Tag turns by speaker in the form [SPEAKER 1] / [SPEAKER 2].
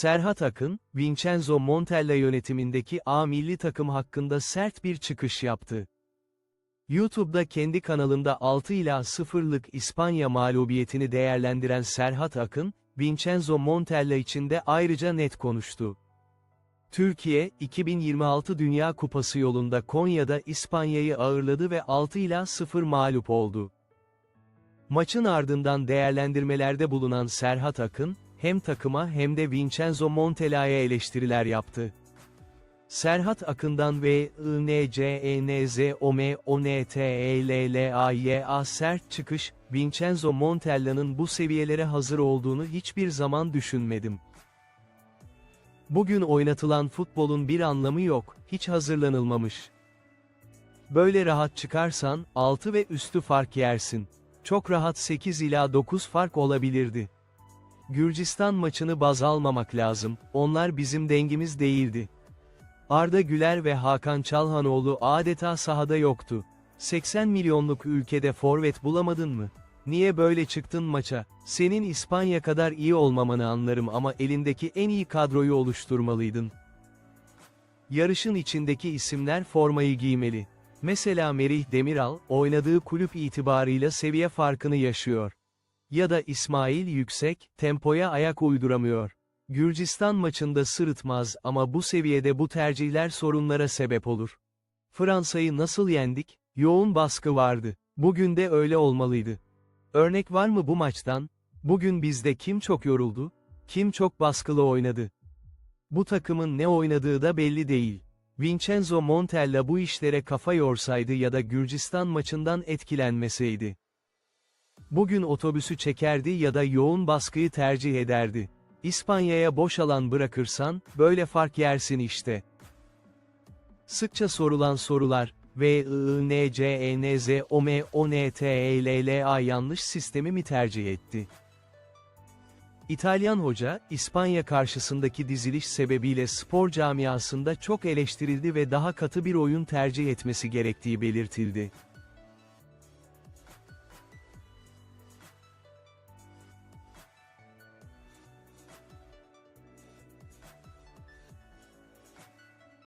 [SPEAKER 1] Serhat Akın, Vincenzo Montella yönetimindeki A milli takım hakkında sert bir çıkış yaptı. YouTube'da kendi kanalında 6 ila 0'lık İspanya mağlubiyetini değerlendiren Serhat Akın, Vincenzo Montella için de ayrıca net konuştu. Türkiye, 2026 Dünya Kupası yolunda Konya'da İspanya'yı ağırladı ve 6 ila 0 mağlup oldu. Maçın ardından değerlendirmelerde bulunan Serhat Akın, hem takıma hem de Vincenzo Montella'ya eleştiriler yaptı. Serhat Akın'dan ve INCENZOMONTELLAYA sert çıkış, Vincenzo Montella'nın bu seviyelere hazır olduğunu hiçbir zaman düşünmedim. Bugün oynatılan futbolun bir anlamı yok, hiç hazırlanılmamış. Böyle rahat çıkarsan, 6 ve üstü fark yersin. Çok rahat 8 ila 9 fark olabilirdi. Gürcistan maçını baz almamak lazım, onlar bizim dengimiz değildi. Arda Güler ve Hakan Çalhanoğlu adeta sahada yoktu. 80 milyonluk ülkede forvet bulamadın mı? Niye böyle çıktın maça? Senin İspanya kadar iyi olmamanı anlarım ama elindeki en iyi kadroyu oluşturmalıydın. Yarışın içindeki isimler formayı giymeli. Mesela Merih Demiral, oynadığı kulüp itibarıyla seviye farkını yaşıyor. Ya da İsmail Yüksek, tempoya ayak uyduramıyor. Gürcistan maçında sırıtmaz ama bu seviyede bu tercihler sorunlara sebep olur. Fransa'yı nasıl yendik? Yoğun baskı vardı. Bugün de öyle olmalıydı. Örnek var mı bu maçtan? Bugün bizde kim çok yoruldu? Kim çok baskılı oynadı? Bu takımın ne oynadığı da belli değil. Vincenzo Montella bu işlere kafa yorsaydı ya da Gürcistan maçından etkilenmeseydi. Bugün otobüsü çekerdi ya da yoğun baskıyı tercih ederdi. İspanya'ya boş alan bırakırsan, böyle fark yersin işte. Sıkça sorulan sorular, V I N C E N Z O M O N T E L L A yanlış sistemi mi tercih etti? İtalyan hoca, İspanya karşısındaki diziliş sebebiyle spor camiasında çok eleştirildi ve daha katı bir oyun tercih etmesi gerektiği belirtildi.